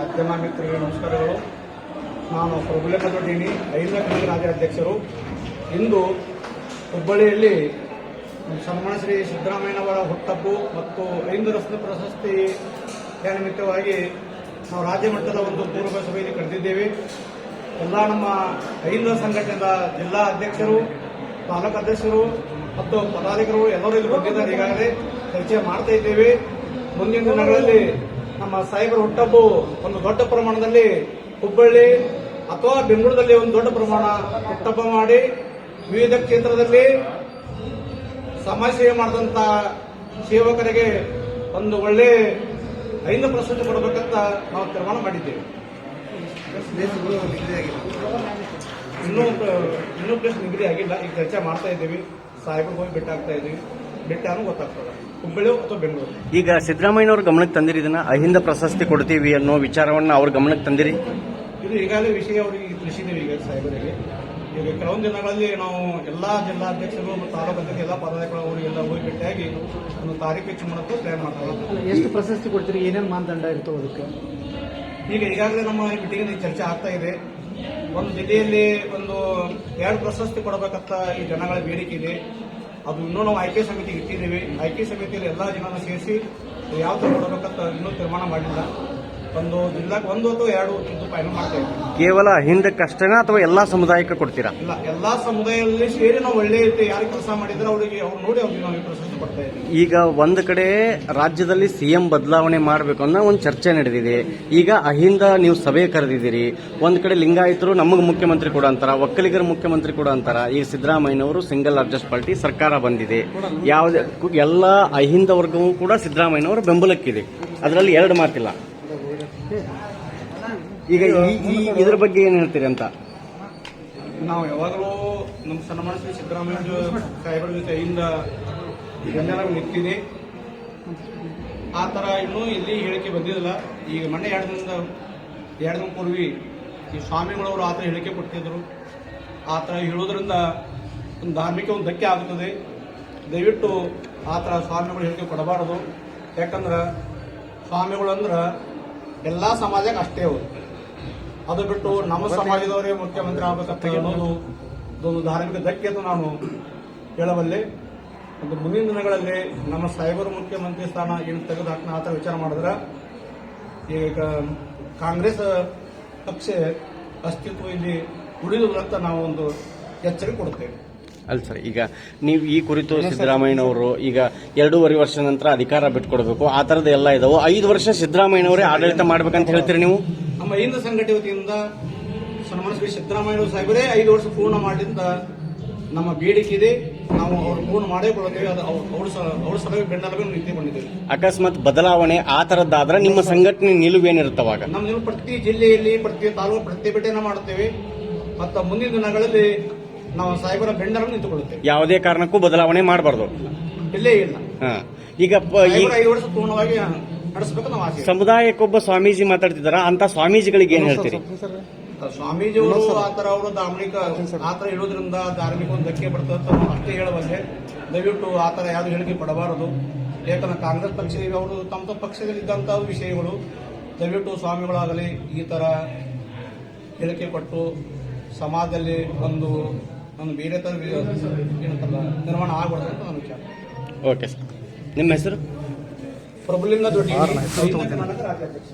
ಮಾಧ್ಯಮ ಮಿತ್ರರಿಗೆ ನಮಸ್ಕಾರಗಳು. ನಾನು ಪ್ರಭುಲೇಖ ದೊಡ್ಡಿನಿ ಐದನೇ ಕನ್ನಡ ರಾಜ್ಯಾಧ್ಯಕ್ಷರು. ಇಂದು ಹುಬ್ಬಳ್ಳಿಯಲ್ಲಿ ಸನ್ಮಾನ ಶ್ರೀ ಸಿದ್ದರಾಮಯ್ಯನವರ ಹುಟ್ಟಪ್ಪು ಮತ್ತು ಐದು ರತ್ನ ಪ್ರಶಸ್ತಿ ನಿಮಿತ್ತವಾಗಿ ನಾವು ರಾಜ್ಯ ಮಟ್ಟದ ಒಂದು ಪೂರ್ವ ಸಭೆಯಲ್ಲಿ ಕರೆದಿದ್ದೇವೆ. ಎಲ್ಲ ನಮ್ಮ ಐದು ಸಂಘಟನೆಯ ಜಿಲ್ಲಾ ಅಧ್ಯಕ್ಷರು ತಾಲೂಕು ಅಧ್ಯಕ್ಷರು ಮತ್ತು ಪದಾಧಿಕಾರಿಗಳು ಎಲ್ಲರೂ ಇಲ್ಲಿ ಬಂದಿದ್ದಾರೆ ಈಗಾಗಲೇ ಚರ್ಚೆ ಮಾಡ್ತಾ ಇದ್ದೇವೆ. ಮುಂದಿನ ದಿನಗಳಲ್ಲಿ ನಮ್ಮ ಸಾಹೇಬರ ಹುಟ್ಟಬ್ಬು ಒಂದು ದೊಡ್ಡ ಪ್ರಮಾಣದಲ್ಲಿ ಹುಬ್ಬಳ್ಳಿ ಅಥವಾ ಬೆಂಗಳೂರಿನಲ್ಲಿ ಒಂದು ದೊಡ್ಡ ಪ್ರಮಾಣ ಹುಟ್ಟಬ್ಬ ಮಾಡಿ ವಿವಿಧ ಕ್ಷೇತ್ರದಲ್ಲಿ ಸಮಾಜ ಸೇವೆ ಮಾಡಿದಂತ ಸೇವಕರಿಗೆ ಒಂದು ಒಳ್ಳೆ ಐದು ಪ್ರಶಸ್ತಿ ಕೊಡಬೇಕಂತ ನಾವು ತೀರ್ಮಾನ ಮಾಡಿದ್ದೇವೆ. ಇನ್ನೂ ಇನ್ನೂ ಪ್ಲೇಸ್ ನಿಗದಿ ಆಗಿಲ್ಲ. ಈಗ ಚರ್ಚೆ ಮಾಡ್ತಾ ಇದ್ದೀವಿ. ಸಾಹೇಬ್ರಿಗೆ ಹೋಗಿ ಭೇಟಿ ಆಗ್ತಾ ಇದ್ದೀವಿ. ಭೇಟಿ ಅನ್ನೋ ಗೊತ್ತಾಗ್ತದೆ. ಹುಬ್ಬಳ್ಳಿ ಅಥವಾ ಬೆಂಗಳೂರು? ಈಗ ಸಿದ್ದರಾಮಯ್ಯನವ್ರ ಗಮನಕ್ಕೆ ತಂದಿರಿ ಇದನ್ನ ಅಹಿಂದ ಪ್ರಶಸ್ತಿ ಕೊಡ್ತೀವಿ ಅನ್ನೋ ವಿಚಾರವನ್ನ ಅವ್ರ ಗಮನಕ್ಕೆ ತಂದಿರಿ. ಇದು ಈಗಾಗಲೇ ವಿಷಯ ಅವರಿಗೆ ತಿಳಿಸಿದ್ದೀವಿ ಈಗ ಸಾಹೇಬರಿಗೆ. ಈಗ ಕೆಲವೊಂದು ದಿನಗಳಲ್ಲಿ ನಾವು ಎಲ್ಲಾ ಜಿಲ್ಲಾಧ್ಯಕ್ಷರು ಮತ್ತು ತಾಲೂಕು ಅಧ್ಯಕ್ಷರು ಎಲ್ಲ ಪದಾಧಿಕಾರಿಗಳು ಅವರಿಗೆಲ್ಲ ಹೋಗಿ ಭೇಟಿಯಾಗಿ ಒಂದು ತಾರೀಕು ಹೆಚ್ಚು ಮಾಡೋದು ಪ್ಲಾನ್ ಮಾಡ್ತಾರೆ ಎಷ್ಟು ಪ್ರಶಸ್ತಿ ಕೊಡ್ತೀರಿ? ಏನೇನು ಮಾನದಂಡ ಇರ್ತವೆ ಅದಕ್ಕೆ? ಈಗ ಈಗಾಗಲೇ ನಮ್ಮ ಈ ಮೀಟಿಂಗ್ ಚರ್ಚೆ ಆಗ್ತಾ ಇದೆ. ಒಂದು ಜಿಲ್ಲೆಯಲ್ಲಿ ಒಂದು ಎರಡು ಪ್ರಶಸ್ತಿ ಕೊಡಬೇಕಂತ ಈ ಜನಗಳ ಬೇಡಿಕೆ ಇದೆ. ಅದು ಇನ್ನೂ ನಾವು ಆಯ್ಕೆ ಸಮಿತಿಗೆ ಇಟ್ಟಿದ್ದೀವಿ. ಆಯ್ಕೆ ಸಮಿತಿಯಲ್ಲಿ ಎಲ್ಲ ಜನರನ್ನು ಸೇರಿಸಿ ಯಾವ ಥರ ಕೊಡಬೇಕಂತ ಇನ್ನೂ ತೀರ್ಮಾನ ಮಾಡಿಲ್ಲ. ಒಂದು ಜಿಲ್ಲಾಕ್ಕೆ ಒಂದು ಅಥವಾ ಎರಡು ಇದು ಫೈನಲ್ ಮಾಡ್ತಾ ಇದ್ದೀವಿ. ಕೇವಲ ಅಹಿಂದಕ್ಕಷ್ಟೇನಾ ಅಥವಾ ಎಲ್ಲಾ ಸಮುದಾಯಕ್ಕೆ ಕೊಡ್ತೀರಾ? ಇಲ್ಲ ಎಲ್ಲಾ ಸಮುದಾಯದಲ್ಲಿ ಸೇರಿ ನಾವು ಒಳ್ಳೆ ರೀತಿ ಯಾರು ಕೆಲಸ ಮಾಡಿದ್ರೆ ಅವರಿಗೆ ಅವ್ರು ನೋಡಿ ಅವ್ರಿಗೆ ನಾವು ಈ ಪ್ರಶಸ್ತಿ ಕೊಡ್ತಾ ಇದ್ದೀವಿ. ಈಗ ಒಂದ್ ಕಡೆ ರಾಜ್ಯದಲ್ಲಿ ಸಿಎಂ ಬದಲಾವಣೆ ಮಾಡಬೇಕು ಅನ್ನೋ ಒಂದು ಚರ್ಚೆ ನಡೆದಿದೆ. ಈಗ ಅಹಿಂದ ನೀವು ಸಭೆ ಕರೆದಿದ್ದೀರಿ. ಒಂದ್ ಕಡೆ ಲಿಂಗಾಯತರು ನಮಗೆ ಮುಖ್ಯಮಂತ್ರಿ ಕೂಡ ಅಂತಾರ ಒಕ್ಕಲಿಗರ ಮುಖ್ಯಮಂತ್ರಿ ಕೂಡ ಅಂತಾರ. ಈ ಸಿದ್ದರಾಮಯ್ಯನವರು ಸಿಂಗಲ್ ಲಾರ್ಜೆಸ್ಟ್ ಪಾರ್ಟಿ ಸರ್ಕಾರ ಬಂದಿದೆ. ಯಾವುದೇ ಎಲ್ಲ ಅಹಿಂದ ವರ್ಗವೂ ಕೂಡ ಸಿದ್ದರಾಮಯ್ಯನವರ ಬೆಂಬಲಕ್ಕಿದೆ. ಅದರಲ್ಲಿ ಎರಡು ಮಾತಿಲ್ಲ. ಈಗ ಇದ್ರ ಬಗ್ಗೆ ಏನ್ ಹೇಳ್ತೀರಿ ಅಂತ? ನಾವು ಯಾವಾಗಲೂ ನಮ್ಮ ಸನ್ಮಾನ ಶ್ರೀ ಸಿದ್ದರಾಮಯ್ಯ ಸಾಹೇಬರ ಜೊತೆ ಇಂದ ನಿಂತಿದೆ ಆ ಥರ ಇನ್ನೂ ಇಲ್ಲಿ ಹೇಳಿಕೆ ಬಂದಿಲ್ಲ ಈಗ ಮೊನ್ನೆ ಎರಡು ದಿನದ, ಎರಡು ದಿನ ಪೂರ್ವಿ ಈ ಸ್ವಾಮಿಗಳವರು ಆ ಥರ ಹೇಳಿಕೆ ಕೊಡ್ತಿದ್ರು ಆ ಥರ ಹೇಳೋದ್ರಿಂದ ಒಂದು ಧಾರ್ಮಿಕ ಒಂದು ಧಕ್ಕೆ ಆಗುತ್ತದೆ ದಯವಿಟ್ಟು ಆ ಥರ ಸ್ವಾಮಿಗಳು ಹೇಳಿಕೆ ಕೊಡಬಾರದು. ಯಾಕಂದ್ರೆ ಸ್ವಾಮಿಗಳು ಅಂದ್ರೆ ಎಲ್ಲ ಸಮಾಜಕ್ಕೆ ಅಷ್ಟೇ ಅವರು ಅದು ಬಿಟ್ಟು ನಮ್ಮ ಸಮಾಜದವರೇ ಮುಖ್ಯಮಂತ್ರಿ ಆಗಬೇಕಂತ ಅನ್ನೋದು ಇದೊಂದು ಧಾರ್ಮಿಕ ಧಕ್ಕೆ ಅಂತ ನಾನು ಹೇಳಬಲ್ಲೆ. ಒಂದು ಮುಂದಿನ ದಿನಗಳಲ್ಲಿ ನಮ್ಮ ಸಾಹೇಬರು ಮುಖ್ಯಮಂತ್ರಿ ಸ್ಥಾನ ಏನು ತೆಗೆದು ಹಾಕೋಣ ಆ ಥರ ವಿಚಾರ ಮಾಡಿದ್ರೆ ಈಗ ಕಾಂಗ್ರೆಸ್ ಪಕ್ಷ ಅಸ್ತಿತ್ವ ಇಲ್ಲಿ ಉಳಿದಿಲ್ಲ ಅಂತ ನಾವು ಒಂದು ಎಚ್ಚರಿಕೆ ಕೊಡುತ್ತೇವೆ. ಅಲ್ಲ ಸರ್ ಈಗ ನೀವು ಈ ಕುರಿತು ಸಿದ್ದರಾಮಯ್ಯನವರು ಈಗ ಎರಡೂವರೆ ವರ್ಷ ನಂತರ ಅಧಿಕಾರ ಬಿಟ್ಕೊಡ್ಬೇಕು. ಆ ತರದ ಎಲ್ಲ ಇದಾವೆ. ಐದು ವರ್ಷ ಸಿದ್ದರಾಮಯ್ಯನವರೇ ಆಡಳಿತ ಮಾಡ್ಬೇಕಂತ ಹೇಳ್ತೀರಿ ನೀವು? ನಮ್ಮ ಹಿಂದ ಸಂಘಟನೆ ವತಿಯಿಂದ ಸನ್ಮಾನ ಶ್ರೀ ಸಿದ್ದರಾಮಯ್ಯ ಸಾಹೇಬರೇ ಐದು ವರ್ಷ ಪೂರ್ಣ ಮಾಡಿದ್ದ ನಮ್ಮ ಬೇಡಿಕೆ ಇದೆ. ನಾವು ಅವ್ರು ಪೂರ್ಣ ಮಾಡೇ ಕೊಡುತ್ತೇವೆ ಅದು ಅವ್ರ ಅವ್ರ ನಿಂತುಕೊಂಡಿದ್ದೇವೆ ಅಕಸ್ಮಾತ್ ಬದಲಾವಣೆ ಆ ತರದ್ದಾದ್ರೆ ನಿಮ್ಮ ಸಂಘಟನೆ ನಿಲುವೇನಿರುತ್ತವಾಗ ನಮ್ಮ ಪ್ರತಿ ಜಿಲ್ಲೆಯಲ್ಲಿ ಪ್ರತಿ ತಾಲೂಕು ಪ್ರತಿಭಟನೆ ಮಾಡುತ್ತೇವೆ. ಮತ್ತು ಮುಂದಿನ ದಿನಗಳಲ್ಲಿ ನಾವು ಸಾಹೇಬರ ಬೆಂಡರನ್ನು ನಿಂತುಕೊಳ್ಳುತ್ತೇವೆ. ಯಾವುದೇ ಕಾರಣಕ್ಕೂ ಬದಲಾವಣೆ ಮಾಡಬಾರ್ದು. ಇಲ್ಲೇ ಇಲ್ಲ. ಹಾ. ಈಗ ಪ- ಈ ಸಾಹೇಬರ ಐದು ವರ್ಷ ಪೂರ್ಣವಾಗಿ ನಡೆಸಬೇಕು ನಾವು ಆಸೆ. ಸಮುದಾಯಕ್ಕೊಬ್ಬ ಸ್ವಾಮೀಜಿ ಮಾತಾಡ್ತಿದಾರ ಅಂತ ಸ್ವಾಮೀಜಿಗಳಿಗೆ ಏನ್ ಹೇಳ್ತೀರಿ? ಸ್ವಾಮೀಜಿಯವರು ಆತರ ಅವರು ಧಾರ್ಮಿಕ ಆತರ ಹೇಳೋದ್ರಿಂದ ಧಾರ್ಮಿಕ ಒಂದು ಧಕ್ಕೆ ಬರ್ತದೆ ಅಂತ ನಾವು ಅಷ್ಟೇ ಹೇಳಬಲ್ಲೆ. ದಯವಿಟ್ಟು ಆತರ ಯಾರು ಹೇಳಿಕೆ ಪಡಬಾರದು. ಯಾಕಂದ್ರೆ ಕಾಂಗ್ರೆಸ್ ಪಕ್ಷ ಅವರು ತಮ್ಮ ತಮ್ಮ ಪಕ್ಷದಲ್ಲಿ ಇದ್ದಂತಹ ವಿಷಯಗಳು. ದಯವಿಟ್ಟು ಸ್ವಾಮಿಗಳಾಗಲಿ ಈ ತರ ಹೇಳಿಕೆ ಕೊಟ್ಟು ಸಮಾಜದಲ್ಲಿ ಒಂದು ಒಂದು ಬೇರೆ ತರ ಏನಂತಲ್ಲ ನಿರ್ಮಾಣ ಆಗ್ಬಾರ್ದು ಅಂತ ನನ್ನ ವಿಚಾರ. ಓಕೆ ಸರ್ ನಿಮ್ಮ ಹೆಸರು? ಪ್ರಭುಲಿಂಗ ದೊಡ್ಡ